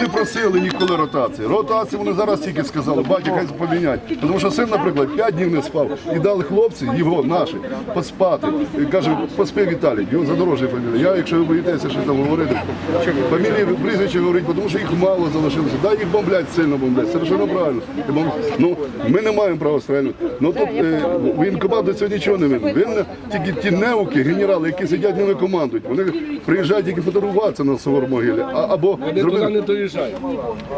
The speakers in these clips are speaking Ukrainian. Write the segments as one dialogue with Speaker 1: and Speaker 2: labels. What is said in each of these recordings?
Speaker 1: Не просили ніколи ротації. Ротації вони зараз тільки сказали, батя хай помінять. Тому що син, наприклад, 5 днів не спав. І дали хлопці, його, наші, поспати. І каже, поспи Віталій, його задорожня фамілія. Я, якщо ви боїтеся щось там говорити, фамілії прізвище говорить, тому що їх мало залишилося. Да, їх бомблять сильно бомблять. Совершенно правильно. Бом- Ну, ми не маємо права стрелювати. Ну тут е, до цього нічого не винен. Він тільки ті неуки, генерали, які сидять ними командують. Вони приїжджають тільки фотографуватися на Савор могилі. Або зробити
Speaker 2: не доїжджають.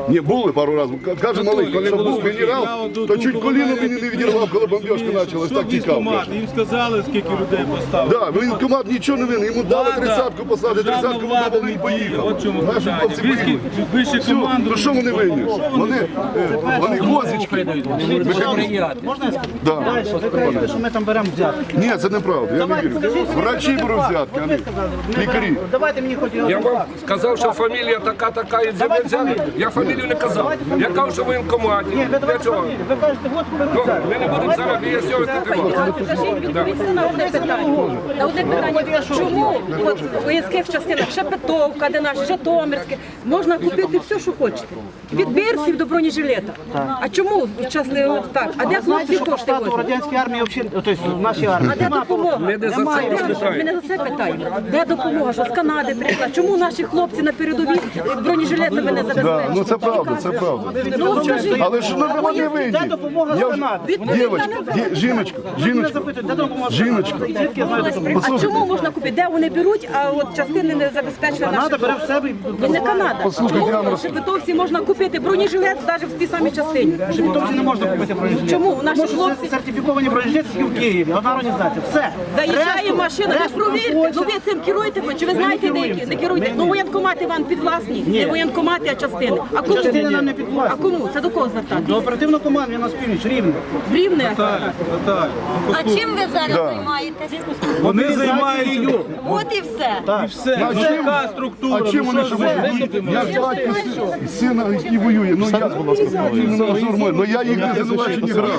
Speaker 1: ні, були пару разів. Каже малий, що був генерал, то чуть коліно мені не відірвав, коли бомбіжка почалась, так тікав.
Speaker 3: Їм сказали, скільки людей поставили.
Speaker 1: Да, воєнкомат нічого не винен, йому дали тридцятку посадити,
Speaker 3: державна
Speaker 1: тридцятку
Speaker 3: не
Speaker 1: і поїхав.
Speaker 3: От чому
Speaker 1: Наші хлопці
Speaker 3: Вище-
Speaker 1: поїхали.
Speaker 3: вище команду-
Speaker 1: ну що вони винні? Вони, е, вони гвоздички.
Speaker 4: Можна я скажу? Ви кажете, що ми там беремо взятки.
Speaker 1: Ні, це неправда, я не вірю. Врачі беруть взятки, а не лікарі.
Speaker 4: Давайте мені хоч
Speaker 2: Я вам сказав, що фамілія така, така і Взяли. Я фамілію не казав. Я кажу, що в воєнкоматі.
Speaker 4: Ні, ви
Speaker 2: Для чого?
Speaker 4: Ви кажете, от
Speaker 2: Ну, ми не будемо зараз вияснювати вас.
Speaker 5: На одне питання. На одне питання. Чому от в воїнських частинах Шепетовка, де наш Житомирське, можна купити все, що хочете? Від берсів до бронежилета. А чому так? А де хлопці кошти возьмуть?
Speaker 4: радянській армії взагалі, тобто в нашій армії.
Speaker 5: А де
Speaker 4: нема
Speaker 5: допомога?
Speaker 2: Ми не за це
Speaker 5: Немає.
Speaker 2: вас питаємо.
Speaker 5: Ми не за це питаємо. Де допомога? Що з Канади прийшла? Чому наші хлопці на передовій бронежилетами не
Speaker 1: Да, ну це правда, це правда.
Speaker 5: Ну скажіть,
Speaker 1: Але ж ну, вони винні.
Speaker 4: Де допомога з Канади?
Speaker 1: Дівочка, жіночка,
Speaker 4: Мене
Speaker 1: жіночка,
Speaker 4: запитують, де допомога з
Speaker 1: Жіночка.
Speaker 4: Канади? Звідки я знаю, де
Speaker 5: а
Speaker 1: послухайте.
Speaker 5: чому можна купити? Де вони беруть, а от частини не забезпечили
Speaker 4: Канада
Speaker 5: наших
Speaker 4: бере в себе і
Speaker 5: не Канада.
Speaker 1: Послухайте, я вам
Speaker 5: Чому в
Speaker 1: розкажу.
Speaker 5: Шепетовці можна купити бронежилет навіть в тій самій частині?
Speaker 4: Шепетовці не можна купити бронежилет.
Speaker 5: Чому? Наші
Speaker 4: що
Speaker 5: хлопці-
Speaker 4: сертифіковані бронежилети тільки в Києві. Одна організація. Все.
Speaker 5: Заїжджає
Speaker 4: Решту-
Speaker 5: машина, ви
Speaker 4: решту
Speaker 5: провірте, ну ви цим керуєте, хоч? чи ви знаєте
Speaker 4: не
Speaker 5: деякі? Не керуєте.
Speaker 4: Ми
Speaker 5: Ну воєнкомати вам підвласні, не воєнкомати, а частини. А кому?
Speaker 4: Частини нам не підвласні.
Speaker 5: А кому? Це до кого
Speaker 4: До
Speaker 5: звертати?
Speaker 4: оперативного команду на північ рівно.
Speaker 5: В Рівне?
Speaker 3: Так,
Speaker 6: А чим ви зараз займаєтесь?
Speaker 3: Вони займаються.
Speaker 6: От і все.
Speaker 3: І все.
Speaker 1: А
Speaker 3: Ну,
Speaker 1: чим-
Speaker 3: Така структура.
Speaker 1: А чим
Speaker 3: ну,
Speaker 1: вони
Speaker 3: що
Speaker 1: що
Speaker 3: ви
Speaker 1: можуть?
Speaker 3: робите?
Speaker 1: Я ж батько і сина, який воює. Ну я. Ну я їх не звинувачую ні грама.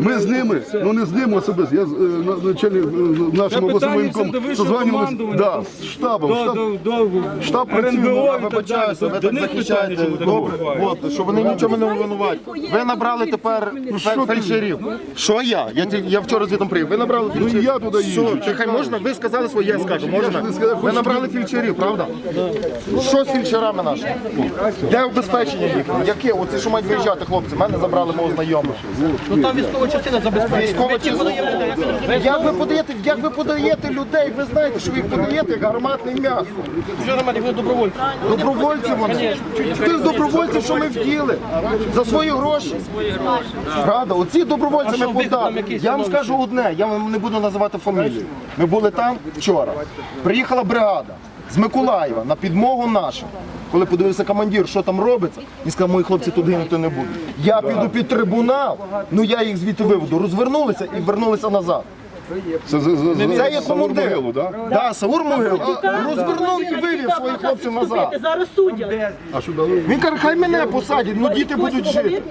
Speaker 1: Ми з ними, ну не з ними особисто. Я з е, на- начальник е,
Speaker 3: Це
Speaker 1: обласному
Speaker 3: питання
Speaker 1: воєнкому
Speaker 3: це до вищого
Speaker 1: созванювалися. Да, з штабом. Штаб, штаб працює.
Speaker 3: І так.
Speaker 7: Вибачаюся, ви
Speaker 3: До
Speaker 7: так
Speaker 3: них
Speaker 7: захищаєте.
Speaker 3: Що
Speaker 7: Добре, от, що вони нічого не винуваті. Ви набрали тепер фе- фельдшерів. Що я? Я, ті- я вчора звідом приїхав. Ви набрали
Speaker 1: Ну
Speaker 7: фельдшерів.
Speaker 1: я туди.
Speaker 7: Все, чекай, можна? Ви сказали своє, я скажу. Можна? Ви набрали фельдшерів, правда? Що з фельдшерами нашими? Де обезпечення їх? Яке? Оці, що мають виїжджати хлопці. Мене забрали мого знайомого.
Speaker 4: Ну там військова частина забезпечує.
Speaker 7: Військова частина. Як ви подаєте, як ви подаєте людей? Ви знаєте, що ви їх подаєте як гарматне м'ясо.
Speaker 4: Що громаді, ви добровольці.
Speaker 7: Добровольці вони. Ти з добровольців, що ми вділи? За свої гроші. Правда, оці добровольці ми подали. Я вам скажу одне, я вам не буду називати фамілію. Ми були там вчора. Приїхала бригада з Миколаєва на підмогу нашим. Коли подивився командир, що там робиться, він сказав, мої хлопці тут гинути не будуть. Я піду під трибунал, ну я їх звідти виведу. Розвернулися і вернулися назад.
Speaker 1: Це, за- за-
Speaker 7: Це є
Speaker 1: Савур
Speaker 7: командир.
Speaker 1: могилу, да?
Speaker 7: Да, Саур Могил розвернув і вивів своїх хлопців назад.
Speaker 8: Зараз судять.
Speaker 1: А що дали?
Speaker 7: Він каже, хай мене посадять, ну діти будуть жити.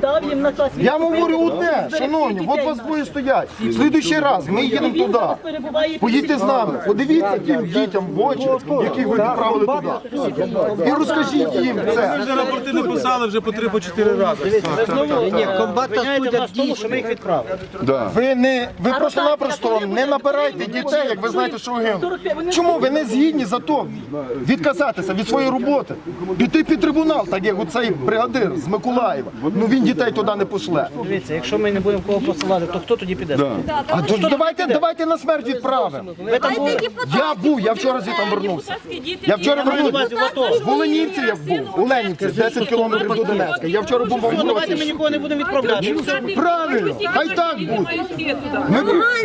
Speaker 8: дав їм наказ.
Speaker 7: Я вам говорю одне, шановні, от вас двоє стоять. Слідуючий раз ми їдемо туди. Поїдьте з нами, подивіться тим дітям в очі, яких ви відправили туди. І розкажіть їм
Speaker 3: Ми
Speaker 7: це.
Speaker 3: вже рапорти написали вже по три, по чотири рази.
Speaker 4: Ні, комбат Обвиняєте нас що ми їх відправили.
Speaker 7: Ви не ви просто-напросто не набирайте дітей, як ви знаєте, що ви. Чому ви не згідні за то відказатися від своєї роботи? Піти під трибунал, так як оцей бригадир з Миколаєва. Ну він дітей туди не пошле.
Speaker 4: Дивіться, якщо ми не будемо кого посилати, то хто тоді піде?
Speaker 7: А то ж давайте, давайте на смерть відправимо. Я був, я вчора звідти вернувся. Я вчора вернувся. В Оленівці я був. У Ленівці, 10 кілометрів до Донецька. Я вчора був в
Speaker 4: Ну, давайте ми нікого не будемо відправляти.
Speaker 7: Правильно, хай так буде.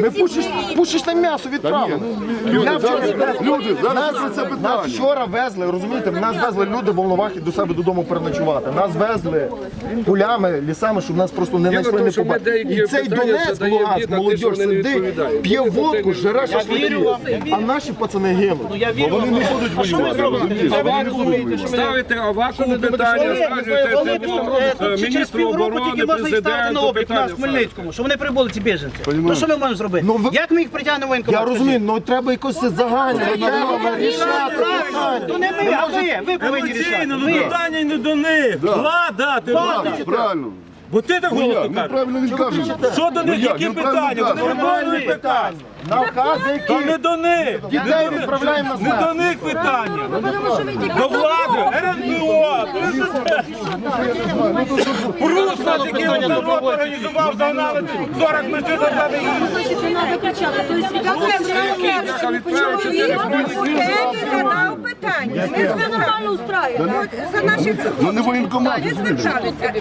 Speaker 7: Ми, ми пушиш, пушечне м'ясо відправили.
Speaker 1: Люди,
Speaker 7: Я вчора
Speaker 1: зараз, люди, зараз
Speaker 7: нас,
Speaker 1: про це
Speaker 7: нас
Speaker 1: питання.
Speaker 7: вчора везли, розумієте, нас везли люди в Волновахі до себе додому переночувати. Нас везли полями, лісами, щоб нас просто не знайшли,
Speaker 2: тому,
Speaker 7: не
Speaker 2: що ми
Speaker 7: побачили.
Speaker 2: деякі
Speaker 7: І цей
Speaker 2: питання
Speaker 7: Донець,
Speaker 2: задаємо
Speaker 7: Луганськ,
Speaker 2: відповідь,
Speaker 7: молодь
Speaker 2: що вони не
Speaker 7: сидить,
Speaker 2: відповідають.
Speaker 7: п'є водку, жере шашлики, а наші пацани гинуть.
Speaker 4: Вірю.
Speaker 1: Вони не будуть воювати.
Speaker 2: Ставите авакову питання, скажете
Speaker 4: через
Speaker 2: міністру
Speaker 4: півроку
Speaker 2: оборони,
Speaker 4: тільки можна їх ставити на
Speaker 2: президенту
Speaker 4: облік нас
Speaker 2: питання.
Speaker 4: Хмельницькому, що вони прибули ці біженці. То що ми можемо зробити? Робити?
Speaker 7: Ну, ви-
Speaker 4: Як ми їх притягнемо в воєнкомат?
Speaker 7: Я розумію, ну треба якось загальне, треба рішати
Speaker 4: Правильно, то
Speaker 7: питання.
Speaker 4: не ми, а ви, ви повинні рішати.
Speaker 3: Емоційно, ну
Speaker 4: Ви.
Speaker 3: питання не до них. Влада, ти бачиш?
Speaker 1: Правильно.
Speaker 3: Бо ти так
Speaker 1: Ну
Speaker 3: голосно кажеш.
Speaker 1: неправильно він каже.
Speaker 3: Що до них,
Speaker 1: Ну,
Speaker 3: які питання? Вони нормальні питання.
Speaker 7: Накази,
Speaker 3: Та
Speaker 7: які
Speaker 3: не до них.
Speaker 7: дітей відправляємо на
Speaker 3: Не до них питання. До влади, РНБО, Прус народ організував, загнали 40 метрів за тебе
Speaker 6: задав питання. Ми звертали. За наших
Speaker 1: Ну не воєнкомат.
Speaker 6: зверталися.